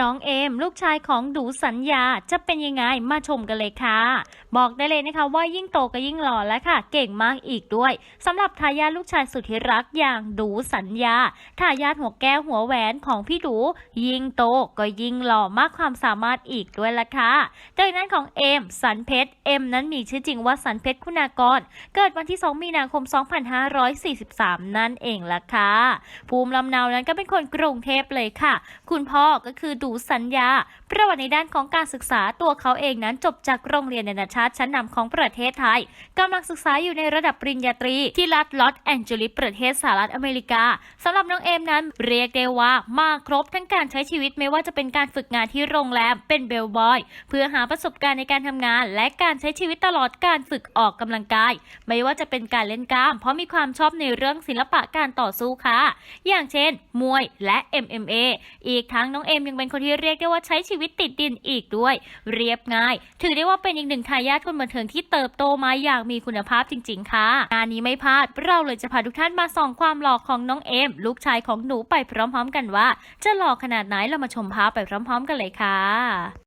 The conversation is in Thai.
น้องเอม ลูกชายของดูสัญญาจะเป็นยังไงมาชมกันเลยค่ะ บอกได้เลยนะคะว่ายิ่งโตก็ยิ่งหล่อแล้วค่ะ เก่งมากอีกด้วยสำหรับทายาทลูกชายสุดที่รักอย่างดูสัญญาทายาทหัวแก้วหัวแหวนของพี่ดู ยิ่งโตก็ยิ่งหล่อมากความสามารถอีกด้วยละค่ะโดยนั้นของเอมสันเพชรเอมนั้นมีชื่อจริงว่าสันเพชรคุณากร เกิดวันที่ 2 มีนาคม 2543 นั่นเองละค่ะภูมิลำเนานั้นก็เป็นคนกรุงเทพเลยค่ะ คุณพ่อก็คือดูสัญญา ประวัติในด้านของการศึกษาตัวเขาเองนั้นจบจากโรงเรียนนานาชาติชั้นนำของประเทศไทยกำลังศึกษาอยู่ในระดับปริญญาตรี ที่รัฐลอสแอนเจลิสประเทศสหรัฐอเมริกาสำหรับน้องเอมนั้น เรียกได้ว่ามาครบทั้งการใช้ชีวิตไม่ว่าจะเป็นการฝึกงานที่โรงแรมเป็นเบลบอย เพื่อหาประสบการณ์ในการทำงาน และการใช้ชีวิตตลอดการฝึกออกกำลังกาย ไม่ว่าจะเป็นการเล่นกล้าม เพราะมีความชอบในเรื่องศิลปะการต่อสู้ค่ะ อย่างเช่น มวยและ MMA อีกทั้งน้องเอมยังเป็นคนที่เรียกได้ว่าใช้ชีวิตติดดินอีกด้วย เรียบง่าย ถือได้ว่าเป็นอีกหนึ่งทายาทคนบันเทิงที่เติบโตมาอย่างมีคุณภาพจริง ๆ ค่ะงานนี้ไม่พลาด เราเลยจะพาทุกท่านมาส่องความหล่อของน้องเอม ลูกชายของหนูไปพร้อมๆกันว่า จะหล่อขนาดไหนเรามาชมภาพไปพร้อม ๆ กันเลยค่ะ